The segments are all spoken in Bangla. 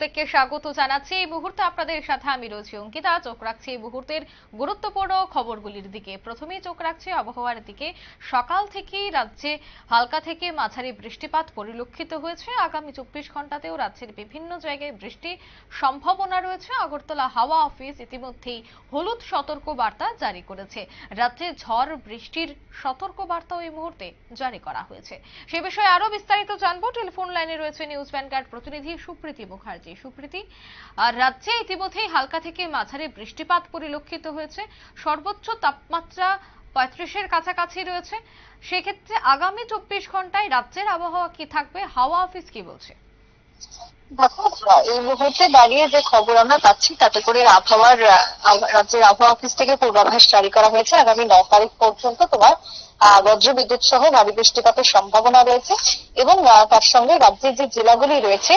থেকে স্বাগত জানাচ্ছি। এই মুহূর্তে আপনাদের সাথে আমি রয়েছি অঙ্কিতা। চোখ রাখছি এই মুহূর্তের গুরুত্বপূর্ণ খবরগুলির দিকে। প্রথমেই চোখ রাখছি আবহাওয়ার দিকে। সকাল থেকেই রাজ্যে হালকা থেকে মাঝারি বৃষ্টিপাত পরিলক্ষিত হয়েছে। আগামী চব্বিশ ঘন্টাতেও রাজ্যের বিভিন্ন জায়গায় বৃষ্টির সম্ভাবনা রয়েছে। আগরতলা, হাওয়া অফিস ইতিমধ্যেই হলুদ সতর্ক বার্তা জারি করেছে। রাজ্যে ঝড় বৃষ্টির সতর্ক বার্তাও এই মুহূর্তে জারি করা হয়েছে। সে বিষয়ে আরও বিস্তারিত জানব। টেলিফোন লাইনে রয়েছে নিউজ ভ্যানগার্ড প্রতিনিধি সুপ্রীতি মুখার্জি। সুপ্রীতি। আর রাজ্যে ইতিমধ্যেই হালকা থেকে মাঝারি বৃষ্টিপাত পরিলক্ষিত হয়েছে। সর্বোচ্চ তাপমাত্রা পঁয়ত্রিশের কাছাকাছি রয়েছে। সেক্ষেত্রে আগামী চব্বিশ ঘন্টায় রাজ্যের আবহাওয়া কি থাকবে? হাওয়া অফিস কি বলছে? এই মুহূর্তে দাঁড়িয়ে যে খবর আমরা পাচ্ছি, তাতে করে আবহাওয়ার রাজ্যের আবহাওয়া অফিস থেকে পূর্বাভাস জারি করা হয়েছে। আগামী ন তারিখ পর্যন্ত তোমার বজ্রবিদ্যুৎ সহ ভারী বৃষ্টিপাতের সম্ভাবনা রয়েছে এবং তার সঙ্গে রাজ্যের যে জেলাগুলি রয়েছে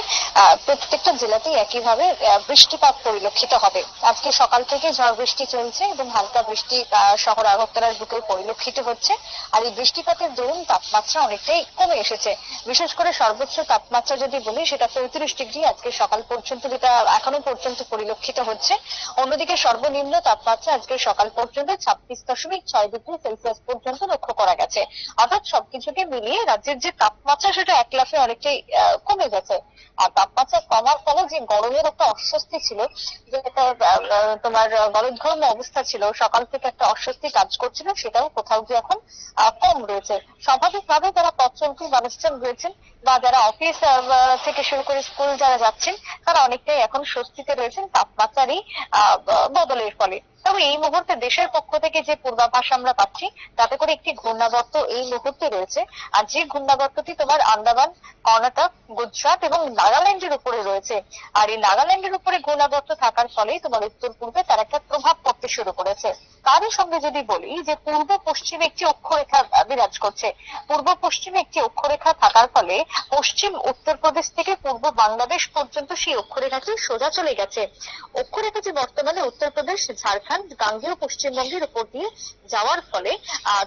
প্রত্যেকটা জেলাতেই একইভাবে বৃষ্টিপাত পরিলক্ষিত হবে। আজকে সকাল থেকে ঝড় বৃষ্টি চলছে এবং হালকা বৃষ্টি শহর আগরতলার বুকে পরিলক্ষিত হচ্ছে। আর এই বৃষ্টিপাতের দরুন তাপমাত্রা অনেকটাই কমে এসেছে। বিশেষ করে সর্বোচ্চ তাপমাত্রা যদি বলি, সেটা পঁয়ত্রিশ ডিগ্রি, আজকে সকাল পর্যন্ত যেটা এখনও পর্যন্ত পরিলক্ষিত হচ্ছে। অন্যদিকে সর্বনিম্ন তাপমাত্রা আজকে সকাল পর্যন্ত ছাব্বিশ দশমিক ছয় ডিগ্রি সেলসিয়াস পর্যন্ত লক্ষ্য করা গেছে। অর্থাৎ সবকিছুকে মিলিয়ে রাজ্যের যে তাপমাত্রা, সেটা এক লাফে অনেকটাই কমে গেছে। আর তাপমাত্রা কমার ফলে যে গরমের একটা অস্বস্তি ছিল, যে একটা তোমার গলদঘর্ম অবস্থা ছিল, সকাল থেকে একটা অস্বস্তি কাজ করছিল, সেটাও কোথাও গিয়ে এখন কম রয়েছে। স্বাভাবিকভাবে যারা পথ চলতি মানুষজন রয়েছেন বা যারা অফিস থেকে শুরু করে স্কুল যারা যাচ্ছেন তারা অনেকটাই এখন স্বস্তিতে রয়েছেন তাপমাত্রার এই আহ, বদলের ফলে। তবে এই মুহূর্তে দেশের পক্ষ থেকে যে পূর্বাভাস আমরা পাচ্ছি, তাতে করে একটি ঘূর্ণাবর্ত এই মুহূর্তে রয়েছে। আর যে ঘূর্ণাবর্তটি তোমার আন্দামান, কর্ণাটক, গুজরাট এবং নাগাল্যান্ডের উপরে রয়েছে, আর এই নাগাল্যান্ডের উপরে ঘূর্ণাবর্ত থাকার ফলেই তোমার উত্তর পূর্বে তার একটা প্রভাব পড়তে শুরু করেছে। তারই সঙ্গে যদি বলি যে পূর্ব পশ্চিমে একটি অক্ষরেখা বিরাজ করছে। পূর্ব পশ্চিমে একটি অক্ষরেখা থাকার ফলে পশ্চিম উত্তরপ্রদেশ থেকে পূর্ব বাংলাদেশ পর্যন্ত সেই অক্ষরেখাটি সোজা চলে গেছে। অক্ষরেখাটি বর্তমানে উত্তরপ্রদেশ ঝাড়খণ্ড গাঙ্গেয় পশ্চিমবঙ্গের উপর দিয়ে যাওয়ার ফলে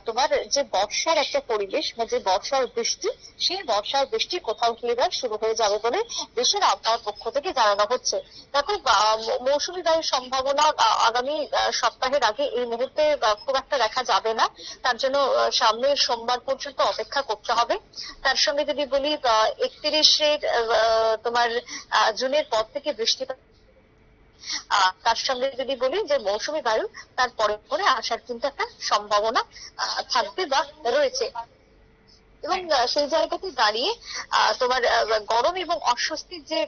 তোমার যে বর্ষার একটা পরিবেশ বা যে বর্ষার বৃষ্টি সেই বর্ষার বৃষ্টি কোথাও গিয়ে এবার শুরু হয়ে যাবে বলে দেশের আবহাওয়ার পক্ষ থেকে জানানো হচ্ছে। দেখো মৌসুমী বায়ুর সম্ভাবনা আগামী সপ্তাহের আগে এই মুহূর্তে খুব একটা দেখা যাবে না। তার জন্য আহ, সামনের সোমবার পর্যন্ত অপেক্ষা করতে হবে। তার সঙ্গে যদি বলি একত্রিশের তোমার জুনের পর থেকে বৃষ্টিপাত তার সঙ্গে যদি বলি যে মৌসুমী বায়ু, তার পরে পরে আসার কিন্তু একটা সম্ভাবনা থাকবে বা রয়েছে। এবং সেই জায়গাতে দাঁড়িয়ে তোমার গরম এবং অস্বস্তির যে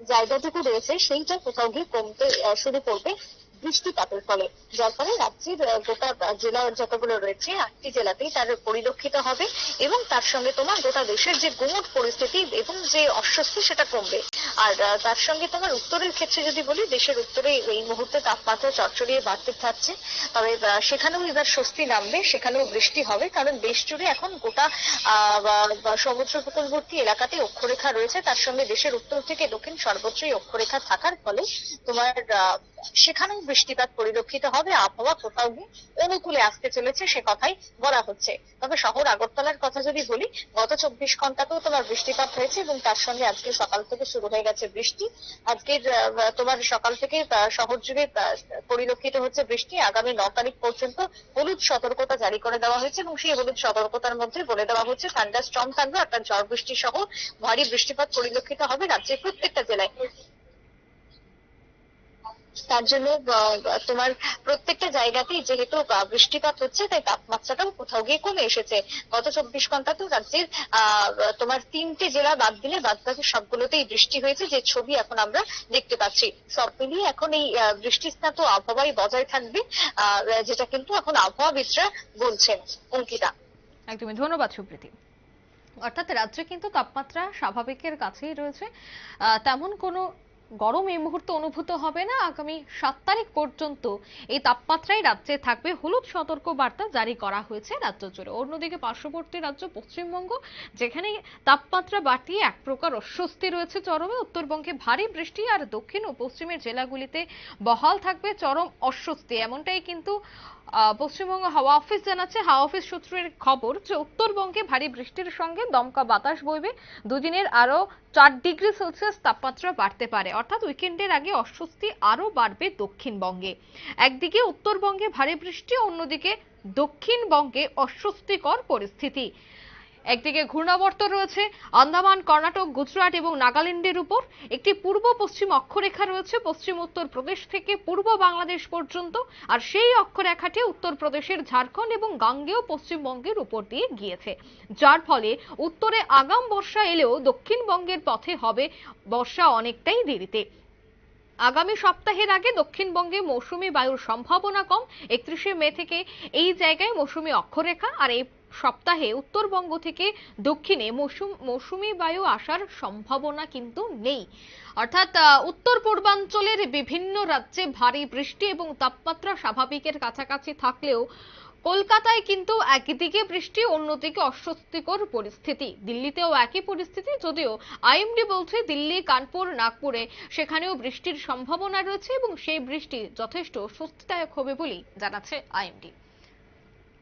জায়গাটুকু রয়েছে, সেইটা কোথাও গিয়ে কমতে শুরু করবে বৃষ্টিপাতের ফলে। যার ফলে রাজ্যের গোটা জেলা যতগুলো রয়েছে, আটটি জেলাতেই তার পরিলক্ষিত হবে এবং তার সঙ্গে তোমার গোটা দেশের যে গুমট পরিস্থিতি এবং যে অস্বস্তি সেটা কমবে। আর তার সঙ্গে তোমার উত্তরের ক্ষেত্রে যদি বলি, দেশের উত্তরে এই মুহূর্তে তাপমাত্রা চটচড়িয়ে বাড়তে থাকছে। তবে সেখানেও এবার স্বস্তি নামবে, সেখানেও বৃষ্টি হবে, কারণ দেশ জুড়ে এখন গোটা সমুদ্র উপকূলবর্তী এলাকাতে অক্ষরেখা রয়েছে। তার সঙ্গে দেশের উত্তর থেকে দক্ষিণ সর্বত্রই অক্ষরেখা থাকার ফলে তোমার সেখানেও বৃষ্টিপাত পরিলক্ষিত হবে, আবহাওয়া কোথাও গিয়ে অনুকূলে আসতে চলেছে, সে কথাই বলা হচ্ছে। তবে শহর আগরতলার কথা যদি বলি, গত চব্বিশ ঘন্টাতেও তোমার বৃষ্টিপাত হয়েছে এবং তার সঙ্গে আজকে সকাল থেকে শুরু হয়ে গেছে বৃষ্টি। আজকের তোমার সকাল থেকে শহর জুড়ে পরিলক্ষিত হচ্ছে বৃষ্টি। আগামী ন তারিখ পর্যন্ত হলুদ সতর্কতা জারি করে দেওয়া হয়েছে এবং সেই হলুদ সতর্কতার মধ্যে বলে দেওয়া হচ্ছে, ঠান্ডা, স্ট্রং থাকবে অর্থাৎ ঝড় বৃষ্টি সহ ভারী বৃষ্টিপাত পরিলক্ষিত হবে রাজ্যের প্রত্যেকটা জেলায়। তার জন্য তোমার প্রত্যেকটা জায়গাতেই যেহেতু বৃষ্টিপাত হচ্ছে, তাই তাপমাত্রাটাও কোথাও গিয়ে কমে এসেছে। গত চব্বিশ ঘণ্টা ঘন্টাতেও রাজ্যের তোমার তিনটে জেলা বাদ দিলে বাদ বাকি সবগুলোতেই বৃষ্টি হয়েছে, যে ছবি এখন আমরা দেখতে পাচ্ছি। সব মিলিয়ে এখন এই বৃষ্টিস্নাত আবহাওয়াই বজায় থাকবে যেটা কিন্তু এখন আবহাওয়াবিদরা বলছেন, অঙ্কিতা। একদমই। ধন্যবাদ, সুপ্রীতি। অর্থাৎ রাজ্যে কিন্তু তাপমাত্রা স্বাভাবিকের কাছেই রয়েছে। তেমন কোনো গরম এই মুহূর্তে অনুভূত হবে না। আগামী সাত তারিখ পর্যন্ত এই তাপমাত্রাই রাজ্যে থাকবে হলুদ সতর্ক বার্তা জারি করা হয়েছে রাজ্য জুড়ে। অন্যদিকে পার্শ্ববর্তী রাজ্য পশ্চিমবঙ্গ, যেখানে তাপমাত্রা বাড়িয়ে এক প্রকার অস্বস্তি রয়েছে চরমে, উত্তরবঙ্গে ভারী বৃষ্টি আর দক্ষিণ ও পশ্চিমের জেলাগুলিতে বহাল থাকবে চরম অস্বস্তি। এমনটাই কিন্তু পশ্চিমবঙ্গ হাওয়া অফিস জানাচ্ছে, হাওয়া অফিস সূত্রের খবর যে উত্তরবঙ্গে ভারী বৃষ্টির সঙ্গে দমকা বাতাস বইবে। দুদিনের আরও চার ডিগ্রি সেলসিয়াস তাপমাত্রা বাড়তে পারে। অর্থাৎ উইকেন্ডের আগে অস্বস্তি আরও বাড়বে দক্ষিণবঙ্গে। একদিকে উত্তরবঙ্গে ভারী বৃষ্টি, অন্যদিকে দক্ষিণবঙ্গে অস্বস্তিকর পরিস্থিতি। একদিকে ঘূর্ণাবর্ত রয়েছে, আন্দামান, কর্ণাটক, গুজরাট এবং নাগাল্যান্ডের উপর। একটি পূর্ব পশ্চিম অক্ষরেখা রয়েছে, পশ্চিম উত্তর প্রদেশ থেকে পূর্ব বাংলাদেশ পর্যন্ত। আর সেই অক্ষরেখাটি উত্তরপ্রদেশের ঝাড়খণ্ড এবং গাঙ্গেয় পশ্চিমবঙ্গের উপর দিয়ে গিয়েছে। যার ফলে উত্তরে আগাম বর্ষা এলেও দক্ষিণবঙ্গের পথে হবে বর্ষা অনেকটাই দেরিতে। আগামী সপ্তাহের আগে দক্ষিণবঙ্গে মৌসুমী বায়ুর সম্ভাবনা কম। একত্রিশে মে থেকে এই জায়গায় মৌসুমী অক্ষরেখা আর এই সপ্তাহে উত্তরবঙ্গ থেকে দক্ষিণে মৌসুম, মৌসুমী বায়ু আসার সম্ভাবনা কিন্তু নেই। অর্থাৎ উত্তর পূর্বাঞ্চলের বিভিন্ন রাজ্যে ভারী বৃষ্টি এবং তাপমাত্রা স্বাভাবিকের কাছাকাছি থাকলেও কলকাতায় কিন্তু একদিকে বৃষ্টি, অন্যদিকে অস্বস্তিকর পরিস্থিতি। দিল্লিতেও একই পরিস্থিতি, যদিও আইএমডি বলছে দিল্লি, কানপুর, নাগপুরে সেখানেও বৃষ্টির সম্ভাবনা রয়েছে এবং সেই বৃষ্টি যথেষ্ট স্বস্তিদায়ক হবে বলেই জানাচ্ছে আইএমডি।